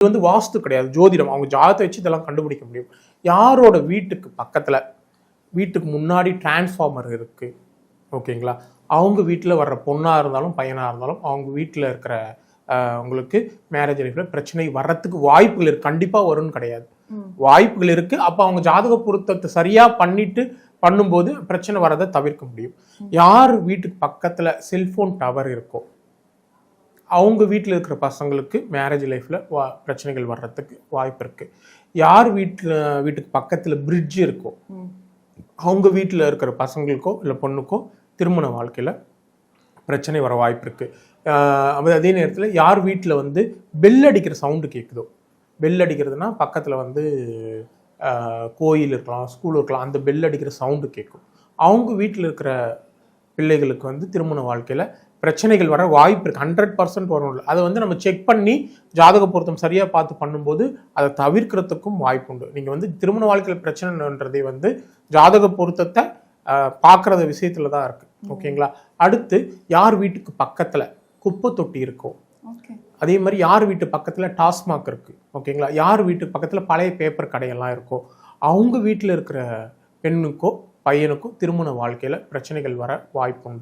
இது வந்து வாஸ்து கிடையாது ஜோதிடம். அவங்க ஜாதகத்தை வச்சு இதெல்லாம் கண்டுபிடிக்க முடியும். யாரோட வீட்டுக்கு பக்கத்துல வீட்டுக்கு முன்னாடி டிரான்ஸ்ஃபார்மர் இருக்கு ஓகேங்களா? அவங்க வீட்டில் வர்ற பொண்ணா இருந்தாலும் பையனா இருந்தாலும் அவங்க வீட்டில் இருக்கிற உங்களுக்கு மேரேஜ் லைஃப்ல பிரச்சனை வர்றதுக்கு வாய்ப்புகள் இருக்கு. கண்டிப்பா வரும்னு கிடையாது. வாய்ப்புகள் இருக்கு. அப்ப அவங்க ஜாதக பொருத்தத்தை சரியா பண்ணிட்டு பண்ணும்போது பிரச்சனை வரதை தவிர்க்க முடியும். யார் வீட்டுக்கு பக்கத்துல செல்போன் டவர் இருக்கோ அவங்க வீட்டில் இருக்கிற பசங்களுக்கு மேரேஜ் லைஃப்பில் வா பிரச்சனைகள் வர்றதுக்கு வாய்ப்பு இருக்கு. யார் வீட்டில் வீட்டுக்கு பக்கத்தில் பிரிட்ஜ் இருக்கோ அவங்க வீட்டில் இருக்கிற பசங்களுக்கோ இல்லை பொண்ணுக்கோ திருமண வாழ்க்கையில் பிரச்சனை வர வாய்ப்பு இருக்கு. ஆஹ் அது நேரத்தில் யார் வீட்டில் வந்து பெல் அடிக்கிற சவுண்டு கேட்குதோ பெல் அடிக்கிறதுனா பக்கத்தில் வந்து கோயில் இருக்கலாம் ஸ்கூல் இருக்கலாம் அந்த பெல் அடிக்கிற சவுண்டு கேட்கும் அவங்க வீட்டில் இருக்கிற பிள்ளைகளுக்கு வந்து திருமண வாழ்க்கையில் பிரச்சனைகள் வர வாய்ப்பு இருக்கு. ஹண்ட்ரட் பர்சன்ட் வரும் அதை வந்து நம்ம செக் பண்ணி ஜாதக பொருத்தம் சரியாக பார்த்து பண்ணும்போது அதை தவிர்க்கிறதுக்கும் வாய்ப்பு உண்டு. நீங்கள் வந்து திருமண வாழ்க்கையில் பிரச்சனைன்றதே வந்து ஜாதக பொருத்தத்தை பார்க்குற விஷயத்துல தான் இருக்கு. ஓகேங்களா? அடுத்து யார் வீட்டுக்கு பக்கத்தில் குப்பை தொட்டி இருக்கோ? அதே மாதிரி யார் வீட்டு பக்கத்தில் டாஸ்மாக் இருக்கு? ஓகேங்களா? யார் வீட்டு பக்கத்தில் பழைய பேப்பர் கடையெல்லாம் இருக்கோ? அவங்க வீட்டில் இருக்கிற பெண்ணுக்கோ பையனுக்கோ திருமண வாழ்க்கையில் பிரச்சனைகள் வர வாய்ப்பு உண்டு.